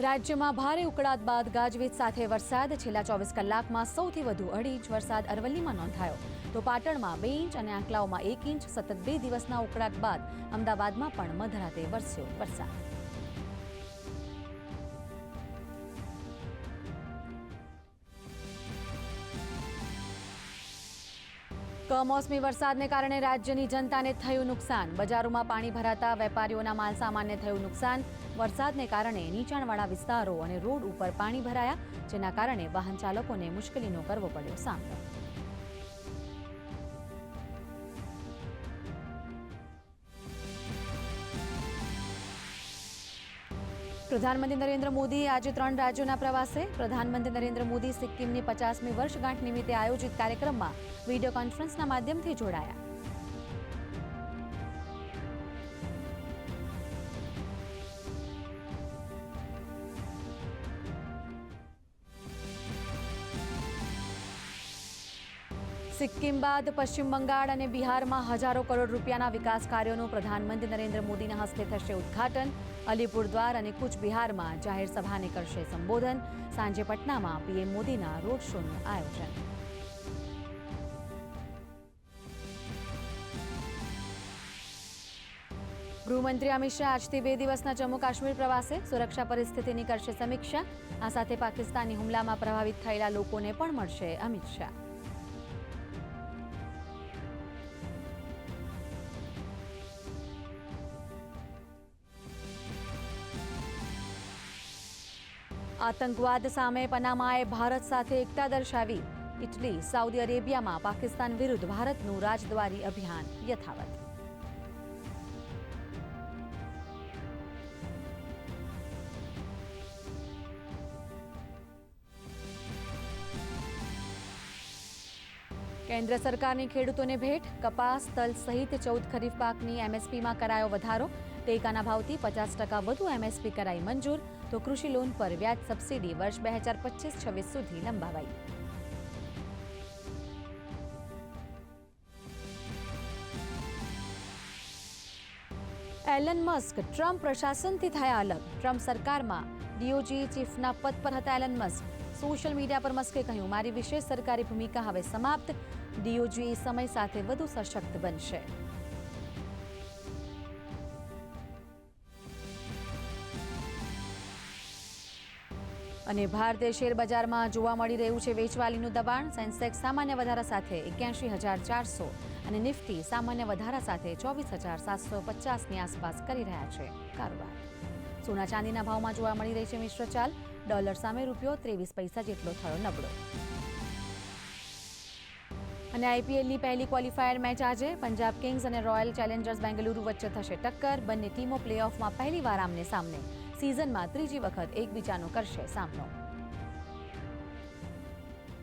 રાજ્યમાં ભારે ઉકળાટ બાદ ગાજવીજ સાથે વરસાદ. છેલ્લા ચોવીસ કલાકમાં સૌથી વધુ અઢી ઇંચ વરસાદ અરવલ્લીમાં નોંધાયો. તો પાટણમાં બે ઇંચ અને આંકલાઓમાં એક ઇંચ સતત બે દિવસના ઉકળાટ બાદ અમદાવાદમાં પણ મધરાતે વરસ્યો વરસાદ. કમોસમી વરસાદને કારણે રાજ્યની જનતાને થયું નુકસાન. બજારોમાં પાણી ભરાતા વેપારીઓના માલસામાનને થયું નુકસાન. વરસાદને કારણે નીચાણવાળા વિસ્તારો અને રોડ ઉપર પાણી ભરાયા, જેના કારણે વાહન ચાલકોને મુશ્કેલીનો કરવો પડ્યો સામનો. પ્રધાનમંત્રી નરેન્દ્ર મોદી આજે ત્રણ રાજ્યોના પ્રવાસે પ્રધાનમંત્રી નરેન્દ્ર મોદી સિક્કિમની પચાસમી વર્ષગાંઠ નિમિત્તે આયોજિત કાર્યક્રમમાં વીડિયો કોન્ફરન્સના માધ્યમથી જોડાયા. સિક્કિમ બાદ પશ્ચિમ બંગાળ અને બિહારમાં હજારો કરોડ રૂપિયાના વિકાસ કાર્યોનું પ્રધાનમંત્રી નરેન્દ્ર મોદીના હસ્તે થશે ઉદ્ઘાટન. અલીપુરદ્વાર અને કૂચબિહારમાં જાહેર સભાને કરશે સંબોધન. સાંજે પટનામાં પીએમ મોદીના રોડ શોનું આયોજન. ગૃહમંત્રી અમિત શાહ આજથી બે દિવસના જમ્મુ કાશ્મીર પ્રવાસે સુરક્ષા પરિસ્થિતિની કરશે સમીક્ષા. આ સાથે પાકિસ્તાની હુમલામાં પ્રભાવિત થયેલા લોકોને પણ મળશે અમિત શાહ. આતંકવાદ સામે પનામાએ ભારત સાથે એકતા દર્શાવી. ઇટલી, સાઉદી અરેબિયામાં પાકિસ્તાન વિરુદ્ધ ભારતનું રાજદ્વારી અભિયાન યથાવત. કેન્દ્ર સરકારની ખેડૂતોને ભેટ, કપાસ, તલ સહિત ચૌદ ખરીફ પાકની એમએસપીમાં કરાયો વધારો. ટેકાના ભાવથી પચાસ ટકા વધુ એમએસપી કરાઈ મંજૂર. તો કૃષિ લોન પર વ્યાજ સબસિડી વર્ષ બે હજાર પચીસ છવ્વીસ સુધી લંબાવાઈ એલન મસ્ક ટ્રમ્પ પ્રશાસનથી થયા અલગ ટ્રમ્પ સરકારમાં ડીઓજી ચીફના પદ પર હતા એલન મસ્ક સોશિયલ મીડિયા પર મસ્કે કહ્યું મારી વિશેષ સરકારી ભૂમિકા હવે સમાપ્ત ડીઓજી સમય સાથે વધુ સશક્ત બનશે અને ભારતીય શેર બજારમાં જોવા મળી રહ્યું છે વેચવાલીનું દબાણ. સેન્સેક્સ સામાન્ય વધારા સાથે એક્યાસી હજાર ચારસો અને નિફ્ટી સામાન્ય વધારા સાથે ચોવીસ હજાર સાતસો પચાસની આસપાસ કરી રહ્યા છે કારોબાર. સોના ચાંદીના ભાવમાં જોવા મળી રહી છે મિશ્ર ચાલ. ડોલર સામે રૂપિયો ત્રેવીસ પૈસા જેટલો થયો નબળો. અને આઈપીએલની પહેલી ક્વોલિફાયર મેચ આજે. પંજાબ કિંગ્સ અને રોયલ ચેલેન્જર્સ બેંગલુરુ વચ્ચે થશે ટક્કર. બંને ટીમો પ્લેઓફમાં પહેલીવાર આમને સામને. સિઝનમાં ત્રીજી વખત એકબીજાનો કરશે સામનો.